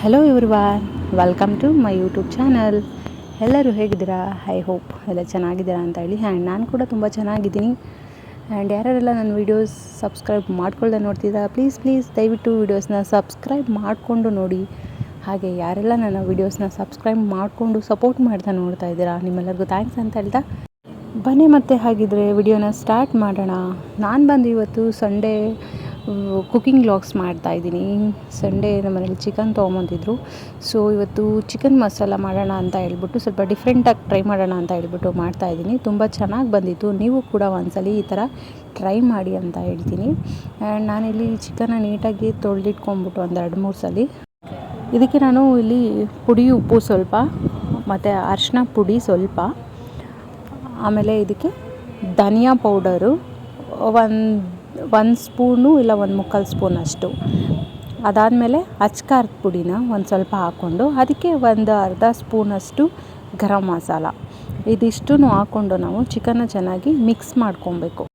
Hello everyone welcome to my YouTube channel ಎಲ್ಲರೂ ಹೇಗಿದ್ದೀರಾ? I hope ಎಲ್ಲ ಚೆನ್ನಾಗಿದ್ದೀರಾ ಅಂತ ಹೇಳಿ. ಆ್ಯಂಡ್ ನಾನು ಕೂಡ ತುಂಬ ಚೆನ್ನಾಗಿದ್ದೀನಿ. ಆ್ಯಂಡ್ ಯಾರ್ಯಾರೆಲ್ಲ ನನ್ನ ವೀಡಿಯೋಸ್ ಸಬ್ಸ್ಕ್ರೈಬ್ ಮಾಡ್ಕೊಳ್ದೆ ನೋಡ್ತಿದ್ದೀರಾ ಪ್ಲೀಸ್ ಪ್ಲೀಸ್ ದಯವಿಟ್ಟು ವೀಡಿಯೋಸ್ನ ಸಬ್ಸ್ಕ್ರೈಬ್ ಮಾಡಿಕೊಂಡು ನೋಡಿ. ಹಾಗೆ ಯಾರೆಲ್ಲ ನನ್ನ ವೀಡಿಯೋಸ್ನ ಸಬ್ಸ್ಕ್ರೈಬ್ ಮಾಡಿಕೊಂಡು ಸಪೋರ್ಟ್ ಮಾಡ್ತಾ ನೋಡ್ತಾ ಇದ್ದೀರಾ, ನಿಮ್ಮೆಲ್ಲರಿಗೂ ಥ್ಯಾಂಕ್ಸ್ ಅಂತ ಹೇಳ್ತಾ. ಬನ್ನಿ ಮತ್ತೆ ಹಾಗಿದ್ರೆ ವಿಡಿಯೋನ ಸ್ಟಾರ್ಟ್ ಮಾಡೋಣ. ನಾನು ಬಂದು ಇವತ್ತು ಸಂಡೇ ಕುಕಿಂಗ್ ವ್ಲಾಗ್ಸ್ ಮಾಡ್ತಾಯಿದ್ದೀನಿ ಸಂಡೇ ನಮ್ಮ ಮನೇಲಿ ಚಿಕನ್ ತೊಗೊಂಬಂದಿದ್ರು. ಸೊ ಇವತ್ತು ಚಿಕನ್ ಮಸಾಲ ಮಾಡೋಣ ಅಂತ ಹೇಳ್ಬಿಟ್ಟು ಸ್ವಲ್ಪ ಡಿಫ್ರೆಂಟಾಗಿ ಟ್ರೈ ಮಾಡೋಣ ಅಂತ ಹೇಳ್ಬಿಟ್ಟು ಮಾಡ್ತಾಯಿದ್ದೀನಿ ತುಂಬ ಚೆನ್ನಾಗಿ ಬಂದಿತ್ತು. ನೀವು ಕೂಡ ಒಂದ್ಸಲಿ ಈ ಥರ ಟ್ರೈ ಮಾಡಿ ಅಂತ ಹೇಳ್ತೀನಿ. ಆ್ಯಂಡ್ ನಾನಿಲ್ಲಿ ಚಿಕನ್ನ ನೀಟಾಗಿ ತೊಳೆದಿಟ್ಕೊಂಬಿಟ್ಟು ಒಂದು ಎರಡು ಮೂರು ಸಲ. ಇದಕ್ಕೆ ನಾನು ಇಲ್ಲಿ ಪುಡಿ ಉಪ್ಪು ಸ್ವಲ್ಪ, ಮತ್ತು ಅರಿಶಿನ ಪುಡಿ ಸ್ವಲ್ಪ. ಆಮೇಲೆ ಇದಕ್ಕೆ ಧನಿಯಾ ಪೌಡರು ಒಂದು ಒಂದು ಸ್ಪೂನು ಇಲ್ಲ ಒಂದು ಮುಕ್ಕಾಲು ಸ್ಪೂನ್ ಅಷ್ಟು. ಅದಾದಮೇಲೆ ಅಚ್ಕಾರದ ಪುಡಿನ ಒಂದು ಸ್ವಲ್ಪ ಹಾಕ್ಕೊಂಡು ಅದಕ್ಕೆ ಒಂದು ಅರ್ಧ ಸ್ಪೂನಷ್ಟು ಗರಂ ಮಸಾಲ. ಇದಿಷ್ಟು ಹಾಕ್ಕೊಂಡು ನಾವು ಚಿಕನ್ನ ಚೆನ್ನಾಗಿ ಮಿಕ್ಸ್ ಮಾಡ್ಕೊಬೇಕು.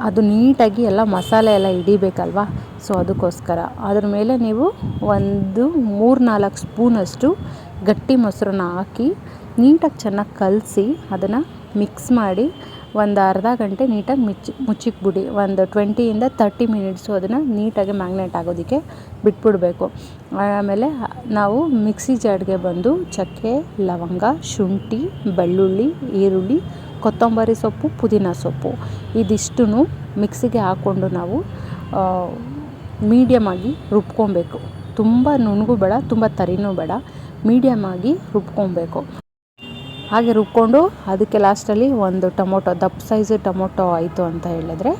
ಅದು ನೀಟಾಗಿ ಎಲ್ಲ ಮಸಾಲೆ ಎಲ್ಲ ಹಿಡಿಬೇಕಲ್ವ? ಸೊ, ಅದಕ್ಕೋಸ್ಕರ. ಅದ್ರ ಮೇಲೆ ನೀವು ಒಂದು ಮೂರು ನಾಲ್ಕು ಸ್ಪೂನಷ್ಟು ಗಟ್ಟಿ ಮೊಸರನ್ನ ಹಾಕಿ ನೀಟಾಗಿ ಚೆನ್ನಾಗಿ ಕಲಸಿ ಅದನ್ನು ಮಿಕ್ಸ್ ಮಾಡಿ ಒಂದು ಅರ್ಧ ಗಂಟೆ ನೀಟಾಗಿ ಮಿಚ್ಚಿ, ಮುಚ್ಚಿಕ್ಬಿಡಿ. ಒಂದು ಟ್ವೆಂಟಿಯಿಂದ ತರ್ಟಿ ಮಿನಿಟ್ಸು ಅದನ್ನು ನೀಟಾಗಿ ಮ್ಯಾಗ್ನೆಟ್ ಆಗೋದಕ್ಕೆ ಬಿಟ್ಬಿಡಬೇಕು. ಆಮೇಲೆ ನಾವು ಮಿಕ್ಸಿ ಜಾಡ್ಗೆ ಬಂದು ಚಕ್ಕೆ, ಲವಂಗ, ಶುಂಠಿ, ಬೆಳ್ಳುಳ್ಳಿ, ಈರುಳ್ಳಿ, ಕೊತ್ತಂಬರಿ ಸೊಪ್ಪು, ಪುದೀನ ಸೊಪ್ಪು. ಇದಿಷ್ಟು ಮಿಕ್ಸಿಗೆ ಹಾಕ್ಕೊಂಡು ನಾವು ಮೀಡಿಯಮಾಗಿ ರುಬ್ಕೊಬೇಕು. ತುಂಬ ನುಣ್ಣಗೂ ಬೇಡ, ತುಂಬ ತರಿನೂ ಬೇಡ. ಮೀಡಿಯಮಾಗಿ ರುಬ್ಕೊಬೇಕು. ಹಾಗೆ ರುಬ್ಕೊಂಡು ಅದಕ್ಕೆ ಲಾಸ್ಟಲ್ಲಿ ಒಂದು ಟೊಮೊಟೊ ದಪ್ಪ ಸೈಜ್ ಟೊಮೊಟೊ ಆಯಿತು ಅಂತ ಹೇಳಿದ್ರೆ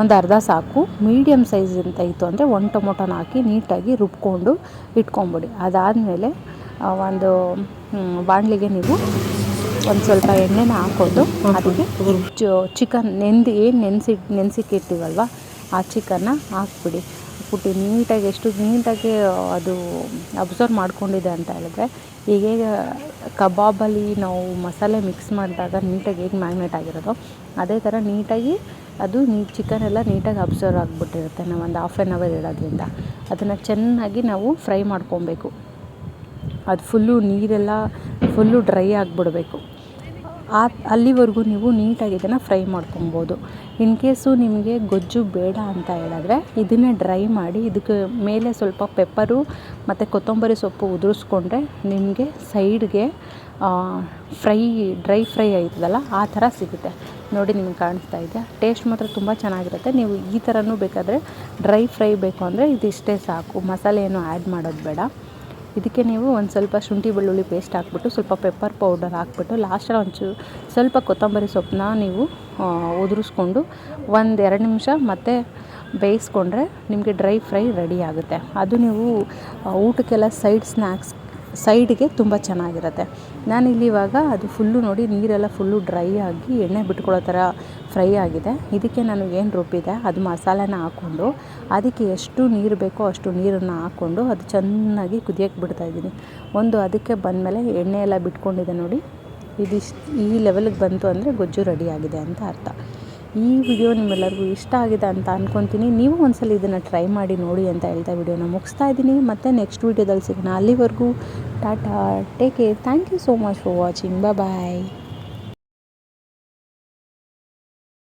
ಒಂದು ಅರ್ಧ ಸಾಕು. ಮೀಡಿಯಮ್ ಸೈಜ್ ಅಂತ ಇತ್ತು ಅಂದರೆ ಒಂದು ಟೊಮೊಟೊನ ಹಾಕಿ ನೀಟಾಗಿ ರುಬ್ಕೊಂಡು ಇಟ್ಕೊಂಬಿಡಿ. ಅದಾದಮೇಲೆ ಒಂದು ಬಾಣಲಿಗೆ ನೀವು ಒಂದು ಸ್ವಲ್ಪ ಎಣ್ಣೆನ ಹಾಕ್ಕೊಂಡು ಅದಕ್ಕೆ ಚಿಕನ್ ನೆಂದು ಏನು ನೆನೆಸಿ ನೆನೆಸಿಕ್ಕಿರ್ತೀವಲ್ವ ಆ ಚಿಕನ್ನ ಹಾಕ್ಬಿಡಿ. ಹಾಕ್ಬಿಟ್ಟು ನೀಟಾಗಿ, ಎಷ್ಟು ನೀಟಾಗಿ ಅದು ಅಬ್ಸರ್ವ್ ಮಾಡ್ಕೊಂಡಿದೆ ಅಂತ ಹೇಳಿದ್ರೆ, ಈಗ ಕಬಾಬಲ್ಲಿ ನಾವು ಮಸಾಲೆ ಮಿಕ್ಸ್ ಮಾಡಿದಾಗ ನೀಟಾಗಿ ಹೇಗೆ ಮ್ಯಾಗ್ನೇಟ್ ಆಗಿರೋದೋ, ಅದೇ ಥರ ನೀಟಾಗಿ ಅದು ನೀ ಚಿಕನ್ ಎಲ್ಲ ನೀಟಾಗಿ ಅಬ್ಸರ್ವ್ ಆಗಿಬಿಟ್ಟಿರುತ್ತೆ ನಾವು ಒಂದು ಹಾಫ್ ಆ್ಯನ್ ಅವರ್ ಇಡೋದ್ರಿಂದ ಅದನ್ನು ಚೆನ್ನಾಗಿ ನಾವು ಫ್ರೈ ಮಾಡ್ಕೊಬೇಕು. ಅದು ಫುಲ್ಲು ನೀರೆಲ್ಲ ಫುಲ್ಲು ಡ್ರೈ ಆಗಿಬಿಡ್ಬೇಕು. ಆ ಅಲ್ಲಿವರೆಗೂ ನೀವು ನೀಟಾಗಿ ಇದನ್ನು ಫ್ರೈ ಮಾಡ್ಕೊಬೋದು. ಇನ್ ಕೇಸು ನಿಮಗೆ ಗೊಜ್ಜು ಬೇಡ ಅಂತ ಹೇಳಿದ್ರೆ ಇದನ್ನೇ ಡ್ರೈ ಮಾಡಿ ಇದಕ್ಕೆ ಮೇಲೆ ಸ್ವಲ್ಪ ಪೆಪ್ಪರು ಮತ್ತು ಕೊತ್ತಂಬರಿ ಸೊಪ್ಪು ಉದುರಿಸ್ಕೊಂಡ್ರೆ ನಿಮಗೆ ಸೈಡ್ಗೆ ಫ್ರೈ ಡ್ರೈ ಫ್ರೈ ಆಯ್ತದಲ್ಲ ಆ ಥರ ಸಿಗುತ್ತೆ. ನೋಡಿ ನಿಮ್ಗೆ ಕಾಣಿಸ್ತಾ ಇದೆ. ಟೇಸ್ಟ್ ಮಾತ್ರ ತುಂಬ ಚೆನ್ನಾಗಿರುತ್ತೆ. ನೀವು ಈ ಥರನೂ ಬೇಕಾದರೆ ಡ್ರೈ ಫ್ರೈ ಬೇಕು ಅಂದರೆ ಇದಿಷ್ಟೇ ಸಾಕು. ಮಸಾಲೆ ಏನು ಆ್ಯಡ್ ಮಾಡೋದು ಬೇಡ. ಇದಕ್ಕೆ ನೀವು ಒಂದು ಸ್ವಲ್ಪ ಶುಂಠಿ ಬೆಳ್ಳುಳ್ಳಿ ಪೇಸ್ಟ್ ಹಾಕ್ಬಿಟ್ಟು ಸ್ವಲ್ಪ ಪೆಪ್ಪರ್ ಪೌಡರ್ ಹಾಕ್ಬಿಟ್ಟು ಲಾಸ್ಟಲ್ಲಿ ಒಂಚೂರು ಸ್ವಲ್ಪ ಕೊತ್ತಂಬರಿ ಸೊಪ್ಪನ್ನ ನೀವು ಉದುರಿಸ್ಕೊಂಡು ಒಂದು ಎರಡು ನಿಮಿಷ ಮತ್ತೆ ಬೇಯಿಸ್ಕೊಂಡ್ರೆ ನಿಮಗೆ ಡ್ರೈ ಫ್ರೈ ರೆಡಿ ಆಗುತ್ತೆ. ಅದು ನೀವು ಊಟಕ್ಕೆಲ್ಲ ಸೈಡ್ ಸ್ನ್ಯಾಕ್ಸ್ ಸೈಡ್ಗೆ ತುಂಬ ಚೆನ್ನಾಗಿರುತ್ತೆ. ನಾನಿಲ್ಲಿ ಇವಾಗ ಅದು ಫುಲ್ಲು ನೋಡಿ ನೀರೆಲ್ಲ ಫುಲ್ಲು ಡ್ರೈ ಆಗಿ ಎಣ್ಣೆ ಬಿಟ್ಕೊಳ್ಳೋ ಥರ ಫ್ರೈ ಆಗಿದೆ. ಇದಕ್ಕೆ ನಾನು ಏನು ರುಬ್ಬಿದೆ ಅದು ಮಸಾಲೆನ ಹಾಕ್ಕೊಂಡು ಅದಕ್ಕೆ ಎಷ್ಟು ನೀರು ಬೇಕೋ ಅಷ್ಟು ನೀರನ್ನು ಹಾಕ್ಕೊಂಡು ಅದು ಚೆನ್ನಾಗಿ ಕುದಿಯೋಕ್ಕೆ ಬಿಡ್ತಾಯಿದ್ದೀನಿ ಒಂದು ಅದಕ್ಕೆ ಬಂದಮೇಲೆ ಎಣ್ಣೆ ಎಲ್ಲ ಬಿಟ್ಕೊಂಡಿದೆ ನೋಡಿ. ಇದಿಷ್ಟು ಈ ಲೆವೆಲ್ಗೆ ಬಂತು ಅಂದರೆ ಗೊಜ್ಜು ರೆಡಿ ಆಗಿದೆ ಅಂತ ಅರ್ಥ. ಈ ವಿಡಿಯೋ ನಿಮ್ಮೆಲ್ಲರಿಗೂ ಇಷ್ಟ ಆಗಿದೆ ಅಂತ ಅಂದ್ಕೊತೀನಿ ನೀವು ಒಂದ್ಸಲ ಇದನ್ನು ಟ್ರೈ ಮಾಡಿ ನೋಡಿ ಅಂತ ಹೇಳ್ತಾ ವಿಡಿಯೋನ ಮುಗಿಸ್ತಾ ಇದ್ದೀನಿ. ಮತ್ತು ನೆಕ್ಸ್ಟ್ ವೀಡಿಯೋದಲ್ಲಿ ಸಿಗೋಣ. ಅಲ್ಲಿವರೆಗೂ tata take care thank you so much for watching bye